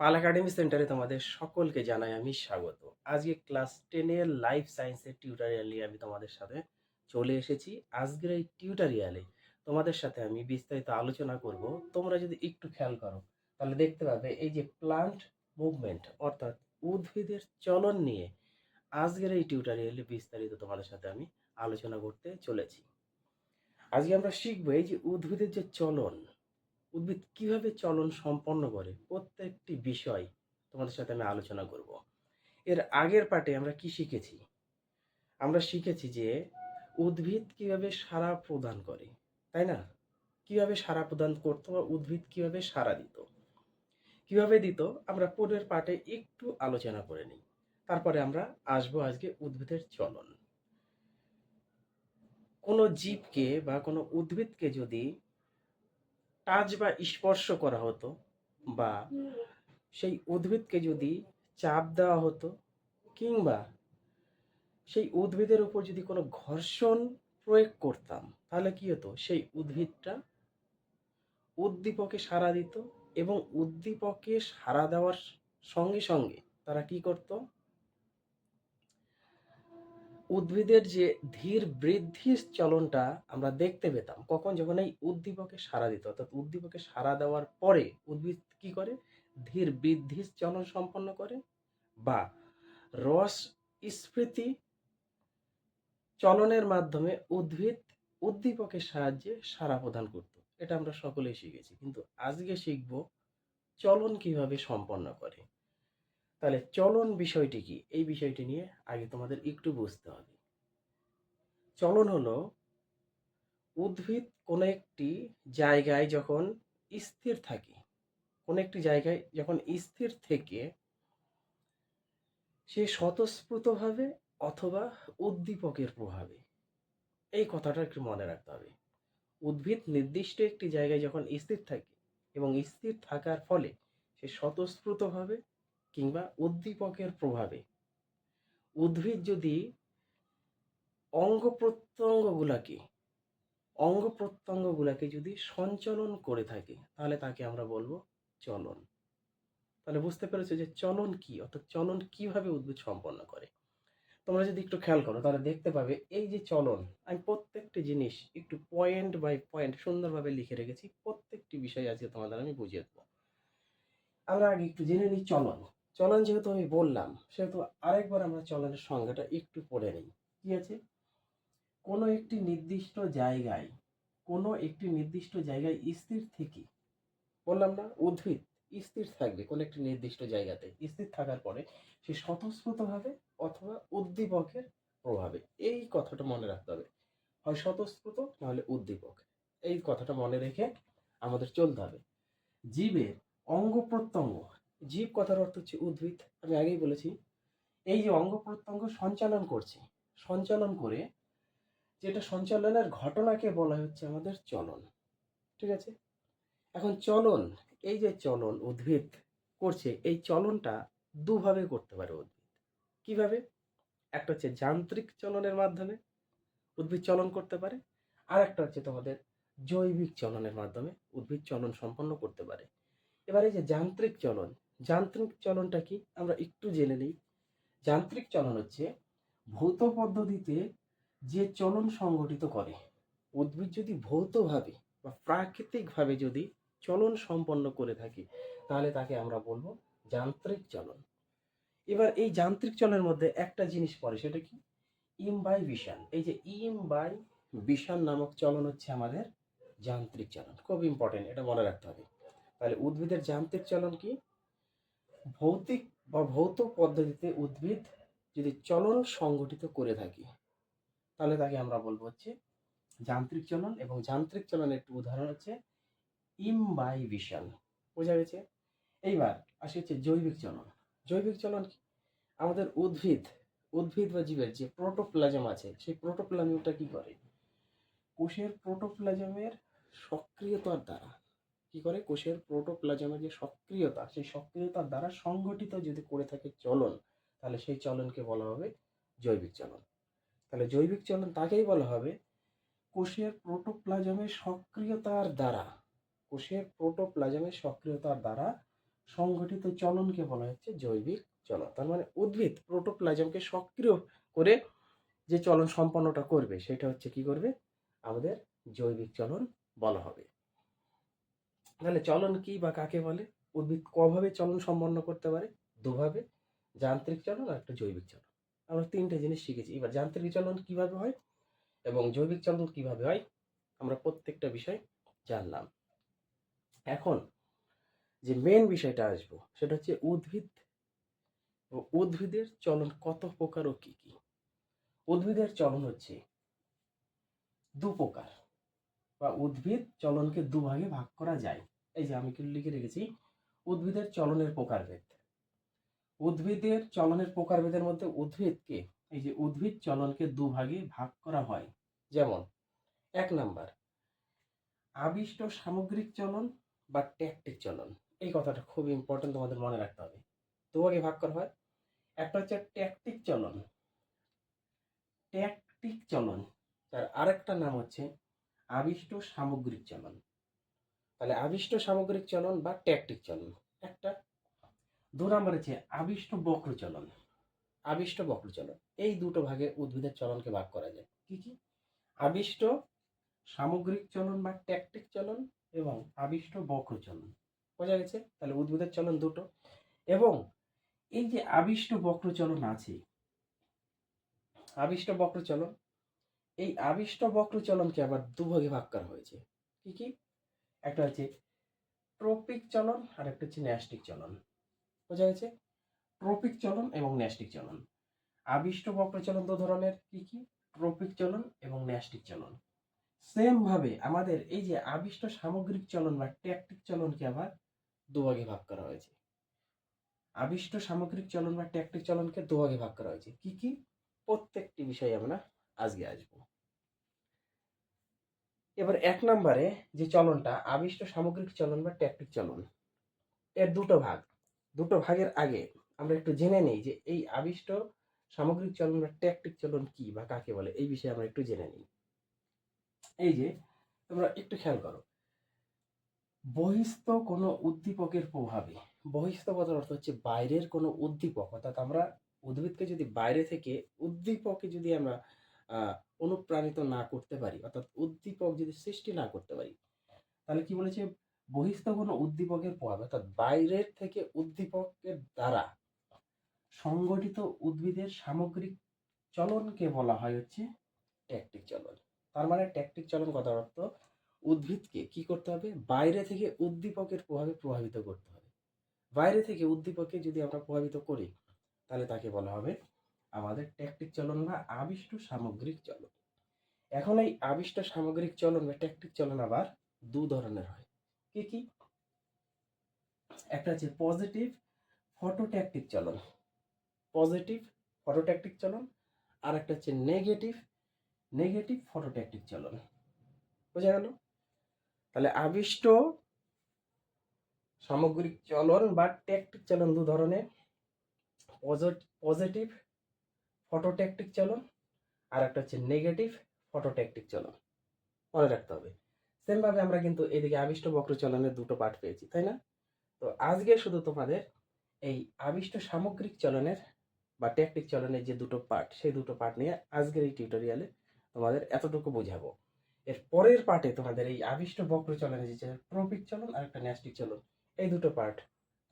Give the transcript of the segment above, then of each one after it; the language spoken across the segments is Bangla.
পাল একাডেমি সেন্টারে তোমাদের সকলকে জানাই আমি স্বাগত। আজকে ক্লাস টেনের লাইফ সায়েন্সের টিউটোরিয়াল নিয়ে আমি তোমাদের সাথে চলে এসেছি। আজকের এই টিউটোরিয়ালে তোমাদের সাথে আমি বিস্তারিত আলোচনা করব। তোমরা যদি একটু খেয়াল করো, তাহলে দেখতে পাবে এই যে প্লান্ট মুভমেন্ট অর্থাৎ উদ্ভিদের চলন নিয়ে আজকের এই টিউটোরিয়ালে বিস্তারিত তোমাদের সাথে আমি আলোচনা করতে চলেছি। আজকে আমরা শিখব এই যে উদ্ভিদের যে চলন উদ্ভিদ কীভাবে চলন সম্পন্ন করে? প্রত্যেকটি বিষয় তোমাদের সাথে আমি আলোচনা করব। এর আগের পার্টে আমরা কি শিখেছি? আমরা শিখেছি যে উদ্ভিদ কীভাবে সারা প্রদান করে, তাই না? কীভাবে সারা প্রদান করতো বা উদ্ভিদ কীভাবে সারা দিত? কীভাবে দিত? আমরা পরের পার্টে একটু আলোচনা করে নিই। তারপরে আমরা আসব আজকে উদ্ভিদের চলন। কোনো জীবকে বা কোনো উদ্ভিদকে যদি টাচ বা স্পর্শ করা হতো বা সেই উদ্ভিদকে যদি চাপ দেওয়া হতো কিংবা সেই উদ্ভিদের উপর যদি কোনো ঘর্ষণ প্রয়োগ করতাম, তাহলে কি হতো? সেই উদ্ভিদটা উদ্দীপকে সাড়া দিত এবং উদ্দীপকে সাড়া দেওয়ার সঙ্গে সঙ্গে তারা কি করত? উদ্ভিদের যে ধীর বৃদ্ধির চলনটা আমরা দেখতে পেতাম, কখন যখন এই উদ্দীপকে সাড়া দিত, অর্থাৎ উদ্দীপকে সাড়া দেওয়ার পরে উদ্ভিদ কি করে? ধীর বৃদ্ধির চলন সম্পন্ন করে বা রস স্ফীতি চলনের মাধ্যমে উদ্ভিদ উদ্দীপকের সাহায্যে সাড়া প্রদান করত। এটা আমরা সকলেই শিখেছি, কিন্তু আজকে শিখব চলন কীভাবে সম্পন্ন করে। তাহলে চলন বিষয়টি কি? এই বিষয়টি নিয়ে আগে তোমাদের একটু বুঝতে হবে। চলন হলো, উদ্ভিদ কোনো একটি জায়গায় যখন স্থির থাকে, কোনো একটি জায়গায় যখন স্থির থেকে সে স্বতঃস্ফূর্তভাবে অথবা উদ্দীপকের প্রভাবে, এই কথাটা একটু মনে রাখতে হবে। উদ্ভিদ নির্দিষ্ট একটি জায়গায় যখন স্থির থাকে এবং স্থির থাকার ফলে সে স্বতঃস্ফূর্তভাবে কিংবা উদ্দীপকের প্রভাবে। উদ্ভিদ যদি অঙ্গ প্রত্যঙ্গগুলাকে অঙ্গ প্রত্যঙ্গগুলাকে যদি সঞ্চালন করে থাকে, তাহলে তাকে আমরা বলব চলন। তাহলে বুঝতে পেরেছ যে চলন কি? অর্থাৎ চলন কীভাবে উদ্ভিদ সম্পন্ন করে? তোমরা যদি একটু খেয়াল করো, তাহলে দেখতে পাবে এই যে চলন, আমি প্রত্যেকটি জিনিস একটু পয়েন্ট বাই পয়েন্ট সুন্দরভাবে লিখে রেখেছি, প্রত্যেকটি বিষয় আজকে তোমাদের আমি বুঝিয়ে দেবো। আমরা আগে একটু জেনে নিই চলন। চলন যেহেতু আমি বললাম, সেহেতু আরেকবার আমরা চলনের সংজ্ঞাটা একটু পড়ে নিই। কি আছে? কোনো একটি নির্দিষ্ট জায়গায়, কোনো একটি নির্দিষ্ট জায়গায় স্থির থেকে, বললাম না, উদ্ভিদ স্থির থাকবে কোনো একটি নির্দিষ্ট জায়গাতে, স্থির থাকার পরে সে স্বতঃস্ফূর্তভাবে অথবা উদ্দীপকের প্রভাবে, এই কথাটা মনে রাখতে হবে। হয় স্বতঃস্ফূর্ত নাহলে উদ্দীপক। এই কথাটা মনে রেখে আমাদের চলতে হবে। জীবের অঙ্গ প্রত্যঙ্গ জীব কথার অর্থ হচ্ছে উদ্ভিদ। আমি আগেই বলেছি, এই যে অঙ্গ প্রত্যঙ্গ সঞ্চালন করছে, সঞ্চালন করে যেটা সঞ্চালনের ঘটনাকে বলা হচ্ছে আমাদের চলন। ঠিক আছে? এখন চলন, এই যে চলন, উদ্ভিদ করছে, এই চলনটা দুভাবে করতে পারে উদ্ভিদ। কীভাবে? একটা হচ্ছে যান্ত্রিক চলনের মাধ্যমে উদ্ভিদ চলন করতে পারে আর একটা হচ্ছে তোমাদের জৈবিক চলনের মাধ্যমে উদ্ভিদ চলন সম্পন্ন করতে পারে। এবার যে যান্ত্রিক চলন যান্ত্রিক চলনটা কি? আমরা একটু জেনে নিই। যান্ত্রিক চলন হচ্ছে ভৌত পদ্ধতিতে যে চলন সংগঠিত করে। উদ্ভিদ যদি ভৌতভাবে বা প্রাকৃতিকভাবে যদি চলন সম্পন্ন করে থাকি, তাহলে তাকে আমরা বলব যান্ত্রিক চলন। এবার এই যান্ত্রিক চলনের মধ্যে একটা জিনিস পড়ে, সেটা কি? ইম বাই বিশান এই যে ইম বাই বিশান নামক চলন হচ্ছে আমাদের যান্ত্রিক চলন। খুব ইম্পর্টেন্ট এটা মনে রাখতে হবে। তাহলে উদ্ভিদের যান্ত্রিক চলন কি? ভৌতিক বা ভৌত পদ্ধতিতে উদ্ভিদ যদি চলন সংগঠিত করে থাকি, তাহলে তাকে আমরা বলব হচ্ছে যান্ত্রিক চলন এবং যান্ত্রিক চলনের একটি উদাহরণ হচ্ছে ইমবাইবিশন বোঝা গেছে? এইবার আসি হচ্ছে জৈবিক চলন। জৈবিক চলন কি? আমাদের উদ্ভিদ উদ্ভিদ বা জীবের যে প্রোটোপ্লাজম আছে, সেই প্রোটোপ্লাজমটা কি করে? কোষের প্রোটোপ্লাজমের সক্রিয়তার দ্বারা কি করে? কোষের প্রোটোপ্লাজমের যে সক্রিয়তা, সেই সক্রিয়তার দ্বারা সংগঠিত যদি করে থাকে চলন, তাহলে সেই চলনকে বলা হবে জৈবিক চলন। তাহলে জৈবিক চলন তাকেই বলা হবে কোষের প্রোটোপ্লাজমের সক্রিয়তার দ্বারা, কোষের প্রোটোপ্লাজমের সক্রিয়তার দ্বারা সংগঠিত চলনকে বলা হচ্ছে জৈবিক চলন। তার মানে উদ্ভিদ প্রোটোপ্লাজমকে সক্রিয় করে যে চলন সম্পন্নটা করবে, সেটা হচ্ছে কি করবে? আমাদের জৈবিক চলন বলা হবে। তাহলে চলন কি বা কাকে বলে? উদ্ভিদ কভাবে চলন সম্পন্ন করতে পারে? দুভাবে, যান্ত্রিক চলন আর একটা জৈবিক চলন। আমরা তিনটে জিনিস শিখেছি। এবার যান্ত্রিক চলন কীভাবে হয় এবং জৈবিক চলন কীভাবে হয়, আমরা প্রত্যেকটা বিষয় জানলাম। এখন যে মেন বিষয়টা আসব, সেটা হচ্ছে উদ্ভিদ। ও উদ্ভিদের চলন কত প্রকার ও কি কি? উদ্ভিদের চলন হচ্ছে দু প্রকার বা উদ্ভিদ চলনকে দুভাগে ভাগ করা যায়। এই যে আমি কি লিখে রেখেছি, উদ্ভিদের চলনের প্রকারভেদ। উদ্ভিদের চলনের প্রকারভেদের মধ্যে উদ্ভিদকে, এই যে উদ্ভিদ চলনকে দুভাগে ভাগ করা হয়। যেমন, এক নাম্বার, আবিষ্ট সামগ্রিক চলন বা ট্যাকটিক চলন। এই কথাটা খুব ইম্পর্টেন্ট তোমাদের মনে রাখতে হবে। দুভাগে ভাগ করা হয়। একটা হচ্ছে ট্যাকটিক চলন। ট্যাকটিক চলন, তার আরেকটা নাম হচ্ছে আবিষ্ট সামগ্রিক চলন। তাহলে আবিষ্ট সামগ্রিক চলন বা ট্যাকটিক চলন। একটা দু নম্বর হচ্ছে আবিষ্ট বক্র চলন। আবিষ্ট বক্র চলন। এই দুটো ভাগে উদ্ভিদের চলনকে ভাগ করা যায়। কি কি? আবিষ্ট সামগ্রিক চলন বা ট্যাকটিক চলন এবং আবিষ্ট বক্র চলন। বোঝা গেছে? তাহলে উদ্ভিদের চলন দুটো। এবং এই যে আবিষ্ট বক্র চলন আছে, আবিষ্ট বক্র চলন এই আবিষ্ট বক্র চলনকে আবার দুভাগে ভাগ করা হয়েছে। কি কি? একটা হচ্ছে ট্রপিক চলন, আর একটা হচ্ছে ন্যাস্টিক চলন। বোঝা গেছে? ট্রপিক চলন এবং ন্যাস্টিক চলন। আবিষ্ট বক্র চলন দু ধরনের, কি কি? ট্রপিক চলন এবং ন্যাস্টিক চলন। সেম ভাবে আমাদের এই যে আবিষ্ট সামগ্রিক চলন বা ট্যাকটিক চলনকে আবার দুভাগে ভাগ করা হয়েছে। আবিষ্ট সামগ্রিক চলন বা ট্যাকটিক চলনকে দুভাগে ভাগ করা হয়েছে। কি কি? প্রত্যেকটি বিষয়ে আমরা আজকে আসব। এবার এক নম্বরে যে চলনটা, আবিষ্ট সামগ্রিক চলন বা ট্যাকটিক চলন, এর দুটো ভাগ। দুটো ভাগের আগে আমরা একটু জেনে নেই যে এই আবিষ্ট সামগ্রিক চলন বা ট্যাকটিক চলন কি বা কাকে বলে, এই বিষয়ে আমরা একটু জেনে নিই। এই যে, তোমরা একটু খেয়াল করো। বহিস্থ কোনো উদ্দীপকের প্রভাবে, বহিস্থ কথার অর্থ হচ্ছে বাইরের কোনো উদ্দীপক, অর্থাৎ আমরা উদ্ভিদকে যদি বাইরে থেকে, উদ্দীপকে যদি আমরা অনুপ্রাণিত না করতে পারি, অর্থাৎ উদ্দীপক যদি সৃষ্টি না করতে পারি, তাহলে কি বলেছে? বহিস্থ কোনো উদ্দীপকের প্রভাবে অর্থাৎ বাইরের থেকে উদ্দীপকের দ্বারা সংগঠিত উদ্ভিদের সামগ্রিক চলনকে বলা হয় হচ্ছে ট্যাকটিক চলন। তার মানে ট্যাকটিক চলন কথা অর্থ উদ্ভিদকে কি করতে হবে? বাইরে থেকে উদ্দীপকের প্রভাবে প্রভাবিত করতে হবে। বাইরে থেকে উদ্দীপকে যদি আমরা প্রভাবিত করি, তাহলে তাকে বলা হবে আমাদের ট্যাকটিক চলন বা আবিষ্ট সামগ্রিক চলন। এখন এই আবিষ্ট সামগ্রিক চলন বা ট্যাকটিক চলন আবার দু ধরনের হয়। কি কি? একটা হচ্ছে পজিটিভ ফটোট্যাকটিক চলন। পজিটিভ ফটোট্যাকটিক চলন আর একটা হচ্ছে নেগেটিভ নেগেটিভ ফটোট্যাকটিক চলন। বোঝা গেল? তাহলে আবিষ্ট সামগ্রিক চলন বা ট্যাকটিক চলন দু ধরনের। পজিটিভ ফটোট্যাকটিক চলন আর একটা হচ্ছে নেগেটিভ ফটোট্যাকটিক চলন মনে রাখতে হবে। সেমভাবে আমরা কিন্তু এদিকে আবিষ্ট বক্র চলনের দুটো পার্ট পেয়েছি, তাই না? তো আজকে শুধু তোমাদের এই আবিষ্ট সামগ্রিক চলনের বা ট্যাকটিক চলনের যে দুটো পার্ট সেই দুটো পার্ট নিয়ে আজকের এই টিউটোরিয়ালে তোমাদের এতটুকু বোঝাবো। এর পরের পার্টে তোমাদের এই আবিষ্ট বক্র চলনের যে ট্রপিক চলন আর একটা ন্যাস্টিক চলন এই দুটো পার্ট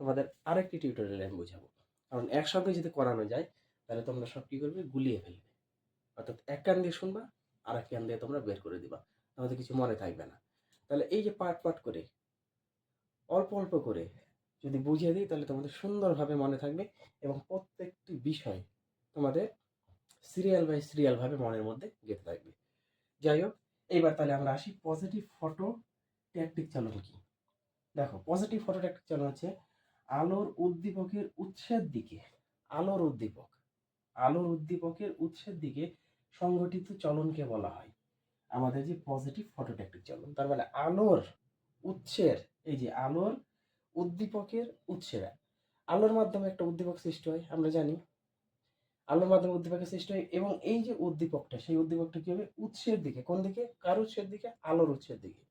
তোমাদের আরেকটি টিউটোরিয়ালে আমি বোঝাবো। কারণ একসঙ্গে যদি করানো যায় তাহলে তোমরা সব কি করবে? গুলিয়ে ফেলবে। অর্থাৎ এক কান দিয়ে শুনবা আর এক কান দিয়ে তোমরা বের করে দিবা। তোমাদের কিছু মনে থাকবে না। তাহলে এই যে পার্ট পার্ট করে, অল্প অল্প করে যদি বুঝিয়ে দিই, তাহলে তোমাদের সুন্দরভাবে মনে থাকবে এবং প্রত্যেকটি বিষয় তোমাদের সিরিয়াল বাই সিরিয়ালভাবে মনের মধ্যে গেঁথে থাকবে। যাই হোক, এইবার তাহলে আমরা আসি পজিটিভ ফটো ট্যাকটিক চলন কি? দেখো পজিটিভ ফটো ট্যাকটিক চলন হচ্ছে আলোর উদ্দীপকের উৎসের দিকে, আলোর উদ্দীপক। আলোর উদ্দীপকের উৎসের দিকে সংগঠিত চলনকে বলা হয়। আমাদের যে পজিটিভ ফটোট্যাকটিক চলন, তার মানে আলোর উৎসের, এই যে আলোর উদ্দীপকের উৎসের। আলোর মাধ্যমে একটা উদ্দীপক সৃষ্টি হয়, আমরা জানি। আলোর মাধ্যমে উদ্দীপকের সৃষ্টি হয় এবং এই যে উদ্দীপকটা, সেই উদ্দীপকটা কি হবে? উৎসের দিকে। কোন দিকে? কার উৎসের দিকে? আলোর উৎসের দিকে।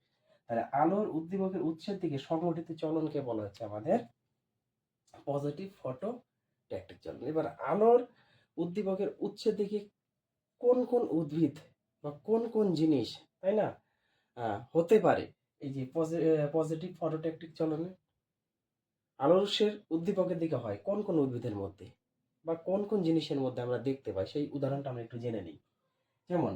তাহলে আলোর উদ্দীপকের উৎসের দিকে সংগঠিত চলনকে বলা হচ্ছে আমাদের পজিটিভ ফটো ট্যাকটিক চলন। এবার আলোর উদ্দীপকের উৎসের দিকে কোন কোন উদ্ভিদ বা কোন কোন জিনিস, তাই না? হতে পারে। এই যে পজিটিভ ফটোট্যাকটিক চলনে আলোর উৎসের উদ্দীপকের দিকে হয় কোন কোন উদ্ভিদের মধ্যে বা কোন কোন জিনিসের মধ্যে আমরা দেখতে পাই, সেই উদাহরণটা আমরা একটু জেনে নিই। যেমন,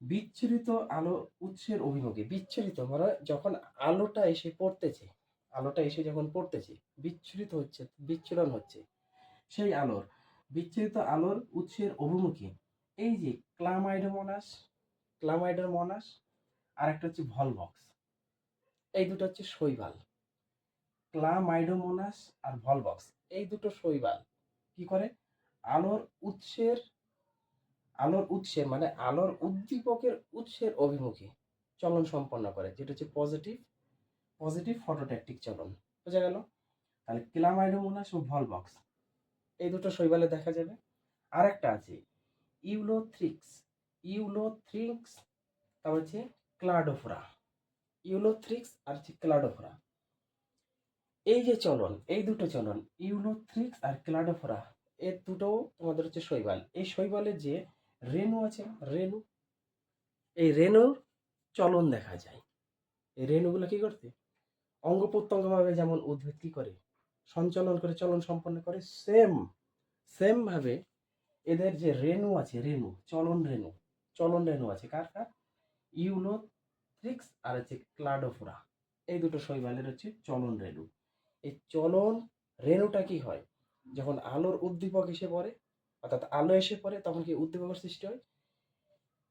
বিচ্ছুরিত আলো উৎসের অভিমুখে, বিচ্ছুরিত মানে যখন আলোটা এসে পড়তেছে, আলোটা এসে যখন পড়তেছে, বিচ্ছুরিত হচ্ছে, বিচ্ছুরণ হচ্ছে, সেই আলোর বিচ্ছুরিত আলোর উৎসের অভিমুখে। এই যে ক্লামাইডোমোনাস ক্লামাইডোমোনাস আর একটা হচ্ছে ভলবক্স এই দুটো হচ্ছে শৈবাল। ক্লামাইডোমোনাস আর ভলবক্স এই দুটো শৈবাল কি করে? আলোর উৎসের আলোর উৎসের মানে আলোর উদ্দীপকের উৎসের অভিমুখে চলন সম্পন্ন করে, যেটা হচ্ছে পজিটিভ পজিটিভ ফটোট্যাকটিক চলন। বোঝা গেল? তাহলে ক্লামাইডোমোনাস ও ভলবক্স এই দুটো শৈবালে দেখা যাবে। আর একটা আছে, ইউলোথ্রিক্স ইউলোথ্রিক্স তারপর হচ্ছে ক্লাডোফোরা, ইউলোথ্রিক্স আর হচ্ছে ক্লাডোফোরা। এই যে চলন, এই দুটো চলন, ইউলোথ্রিক্স আর ক্লাডোফোরা, এর দুটো তোমাদের হচ্ছে শৈবাল। এই শৈবালের যে রেণু আছে, রেণু, এই রেণুর চলন দেখা যায়। এই রেণুগুলো কি করতে? অঙ্গ প্রত্যঙ্গভাবে যেমন উদ্ভিদ করে? সঞ্চালন করে, চলন সম্পন্ন করে সেম সেম ভাবে এদের যে রেণু আছে, রেণু, চলন রেণু চলন রেণু আছে কার কার? ইউলোথ্রিক্স আর হচ্ছে ক্লাডোফোরা। এই দুটো শৈবালের হচ্ছে চলন রেণু। এই চলন রেণুটা কি হয়? যখন আলোর উদ্দীপক এসে পড়ে, অর্থাৎ আলো এসে পড়ে, তখন কি উদ্দীপকের সৃষ্টি হয়?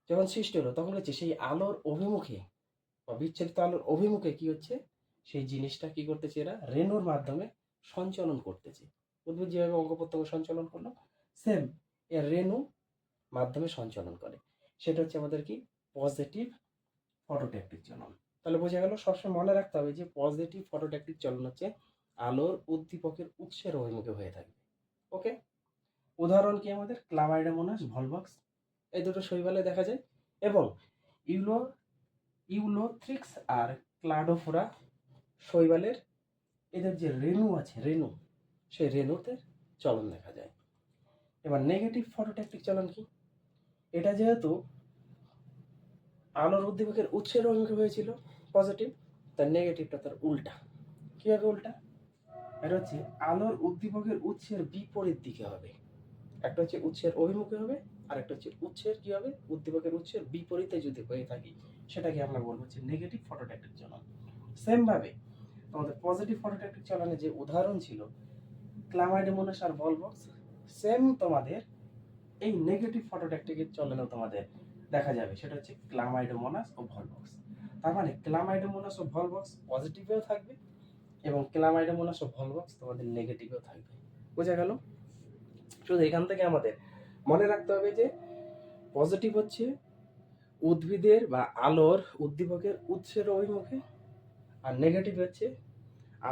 যখন সৃষ্টি হলো, তখন হচ্ছে সেই আলোর অভিমুখে, বা বিচ্ছেদিত আলোর অভিমুখে কি হচ্ছে? সেই জিনিসটা কি করতেছে এরা? রেণুর মাধ্যমে সঞ্চালন করতেছে। উদ্ভিদ যেভাবে অঙ্গ প্রত্যঙ্গ সঞ্চালন করল সেম এর রেণু মাধ্যমে সঞ্চালন করে। সেটা হচ্ছে আমাদের কি? পজিটিভ ফটোট্যাকটিক চলন। তাহলে বোঝা গেল, সবসময় মনে রাখতে হবে যে পজিটিভ ফটোট্যাকটিক চলন হচ্ছে আলোর উদ্দীপকের উৎসের অভিমুখে হয়ে থাকবে। ওকে উদাহরণ কি আমাদের? ক্লামাইডোমোনাস ভলবক্স এই দুটো শৈবালে দেখা যায়। এবং ইউলো ইউলোথ্রিক্স আর ক্লাডোফোরা শৈবালের এদের যে রেণু আছে, রেণু, সেই রেণুতে চলন দেখা যায়। এবার নেগেটিভ ফটোট্যাকটিক চলন কি? এটা যেহেতু আলোর উদ্দীপকের উৎসের অভিমুখে হয়েছিল পজিটিভ তার নেগেটিভটা তার উল্টা। কীভাবে উল্টা? এটা হচ্ছে আলোর উদ্দীপকের উৎসের বিপরীত দিকে হবে। একটা হচ্ছে উৎসের অভিমুখে হবে, আর একটা হচ্ছে উৎসের কি হবে? উদ্দীপকের উৎসের বিপরীতে যদি হয়ে থাকি, সেটাকে আমরা বলব হচ্ছে নেগেটিভ ফটোট্যাকটিক চলন। সেম ভাবে আমাদের পজিটিভ ফটোট্যাকটিক চলনের যে উদাহরণ ছিল ক্লামাইডোমোনাস আর ভলবক্স সেম তোমাদের, এই নেগেটিভ ফটোট্যাকটিকের চলনেও তোমাদের দেখা যাবে। সেটা হচ্ছে ক্লামাইডোমোনাস ও ভলবক্স তার মানে ক্লামাইডোমোনাস ও ভলবক্স পজিটিভেও থাকবে এবং ক্লামাইডোমোনাস ও ভলবক্স তোমাদের নেগেটিভেও থাকবে। বোঝা গেল? শুধু এখান থেকে আমাদের মনে রাখতে হবে যে পজিটিভ হচ্ছে উদ্ভিদের বা আলোর উদ্দীপকের উৎসের অভিমুখে আর নেগেটিভ হচ্ছে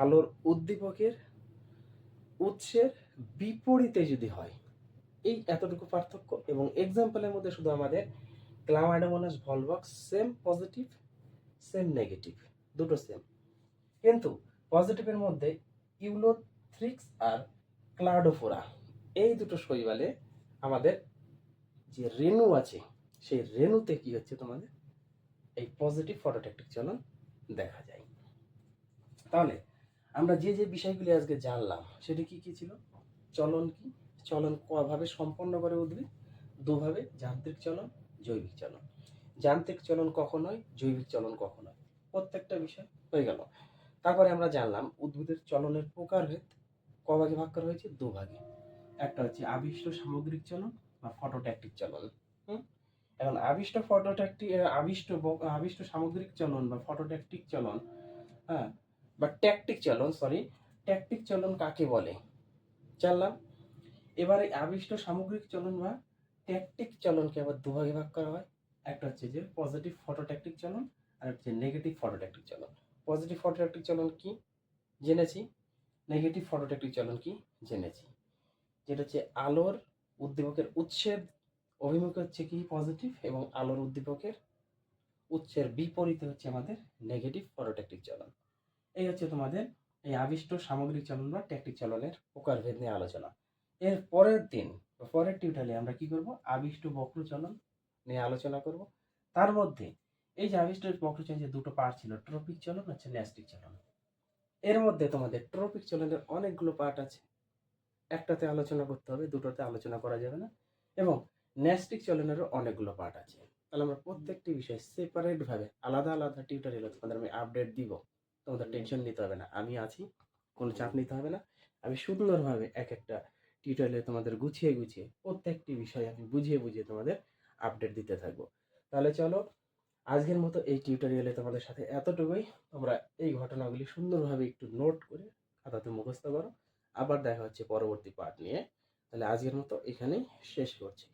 আলোর উদ্দীপকের উৎসের বিপরীতে যদি হয়, এই এতটুকু পার্থক্য। এবং এক্সাম্পলের মধ্যে শুধু আমাদের Chlamydomonas Volvox same positive same negative দুটো সেম কিন্তু পজিটিভের মধ্যে ইউলোথ্রিক্স আর ক্লাডোফোরা এই দুটো শৈবালে আমাদের যে রেণু আছে, সেই রেণুতে কি হচ্ছে তোমাদের? এই পজিটিভ ফটোট্যাকটিক চলন দেখা যায়। তাহলে আমরা যে যে বিষয়গুলি আজকে জানলাম, সেটি কি কি ছিল? চলন কি? চলন কভাবে সম্পন্ন করে উদ্ভিদ দুভাবে যান্ত্রিক চলন, জৈবিক চলন। যান্ত্রিক চলন কখন হয়? জৈবিক চলন কখন হয়? প্রত্যেকটা বিষয় হয়ে গেল। তারপরে আমরা জানলাম উদ্ভিদের চলনের প্রকারভেদ কভাগে ভাগ করা হয়েছে? দুভাগে। একটা হচ্ছে আবিষ্ট সামগ্রিক চলন বা ফটোট্যাকটিক চলন। হুম? এখন আবিষ্ট ফটোট্যাকটিক আবিষ্ট আবিষ্ট সামগ্রিক চলন বা ফটোট্যাকটিক চলন হ্যাঁ বা ট্যাকটিক চলন সরি ট্যাকটিক চলন কাকে বলে? জানলাম। এবারে আবিষ্ট সামগ্রিক চলন বা ট্যাকটিক চলনকে আবার দুভাগে ভাগ করা হয়। একটা হচ্ছে যে পজিটিভ ফটোট্যাকটিক চলন, আর হচ্ছে নেগেটিভ ফটোট্যাকটিক চলন। পজিটিভ ফটোট্যাকটিক চলন কি? জেনেছি। নেগেটিভ ফটোট্যাকটিক চলন কি? জেনেছি। যেটা হচ্ছে আলোর উদ্দীপকের উৎসের, অভিমুখে হচ্ছে কি পজিটিভ এবং আলোর উদ্দীপকের উৎসের বিপরীতে হচ্ছে আমাদের নেগেটিভ ফটোট্যাকটিক চলন। এই হচ্ছে তোমাদের এই আবিষ্ট সামগ্রিক চলন বা ট্যাকটিক চলনের প্রকারভেদ নিয়ে আলোচনা। এর পরের দিন বা পরের টিউটালে আমরা কি করব? আবিষ্ট বক্র চলন নিয়ে আলোচনা করব। তার মধ্যে এই যে আবিষ্ট বক্র চলন যে দুটো পার্ট ছিল ট্রপিক চলন হচ্ছে ন্যাস্টিক চলন। এর মধ্যে তোমাদের ট্রপিক চলনের অনেকগুলো পার্ট আছে। একটাতে আলোচনা করতে হবে, দুটোতে আলোচনা করা যাবে না। এবং ন্যাস্টিক চলনেরও অনেকগুলো পার্ট আছে। তাহলে আমরা প্রত্যেকটি বিষয় সেপারেটভাবে আলাদা আলাদা টিউটোরিয়ালে তোমাদের আমি আপডেট দিব। তোমাদের টেনশন নিতে হবে না। আমি আছি কোনো চাপ নিতে হবে না। আমি সুন্দরভাবে এক একটা টিউটোরিয়ালে তোমাদের গুছিয়ে গুছিয়ে প্রত্যেকটি বিষয় আমি বুঝিয়ে বুঝিয়ে তোমাদের আপডেট দিতে থাকব। তাহলে চলো আজকের মতো এই টিউটোরিয়ালে তোমাদের সাথে এতটুকুই। তোমরা এই ঘটনাগুলি সুন্দরভাবে একটু নোট করে খাতাতে মুখস্থ করো। আবার দেখা হচ্ছে পরবর্তী পার্ট নিয়ে। তাহলে আজকের মতো এখানেই শেষ করছি।